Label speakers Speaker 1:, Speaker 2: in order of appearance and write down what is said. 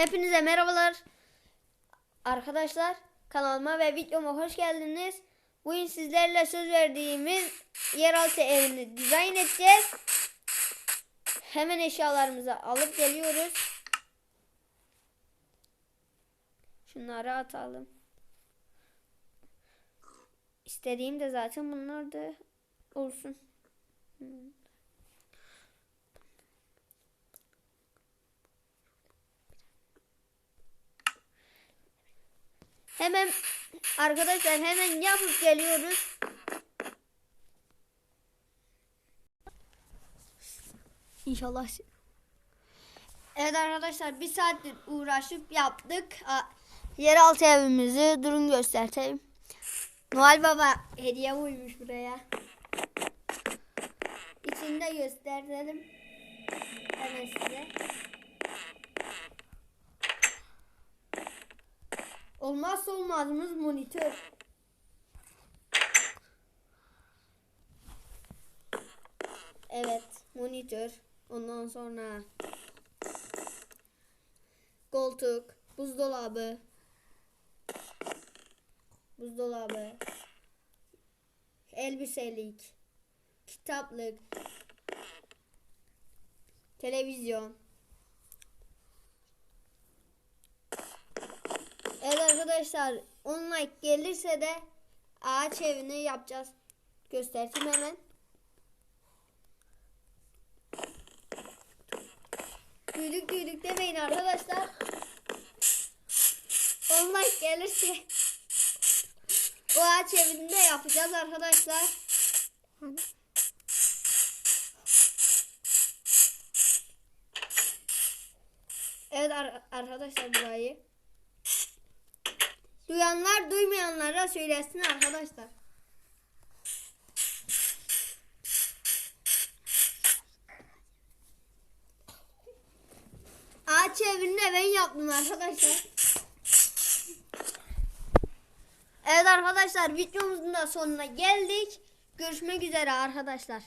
Speaker 1: Hepinize merhabalar. Arkadaşlar kanalıma ve videoma hoş geldiniz. Bugün sizlerle söz verdiğimiz yeraltı evini dizayn edeceğiz. Hemen eşyalarımızı alıp geliyoruz. Şunları atalım. İstediğim de zaten bunlar da olsun. Hemen arkadaşlar hemen yapıp geliyoruz. İnşallah. Evet arkadaşlar bir saattir uğraşıp yaptık. Yeraltı evimizi durun göstereyim. Noel Baba hediye koymuş buraya. İçini de gösterelim. Hemen size. Olmazsa olmazımız monitör. Evet, monitör. Ondan sonra koltuk, buzdolabı, buzdolabı, elbiselik, kitaplık, televizyon. Evet arkadaşlar 10 like gelirse de ağaç evini yapacağız. Göstereyim hemen. Düdük düdük demeyin arkadaşlar. 10 like gelirse o ağaç evini de yapacağız arkadaşlar. Evet ar- arkadaşlar burayı. Duyanlar duymayanlara söylesin arkadaşlar. Ağaç evini ben yaptım arkadaşlar. Evet arkadaşlar videomuzun da sonuna geldik. Görüşmek üzere arkadaşlar.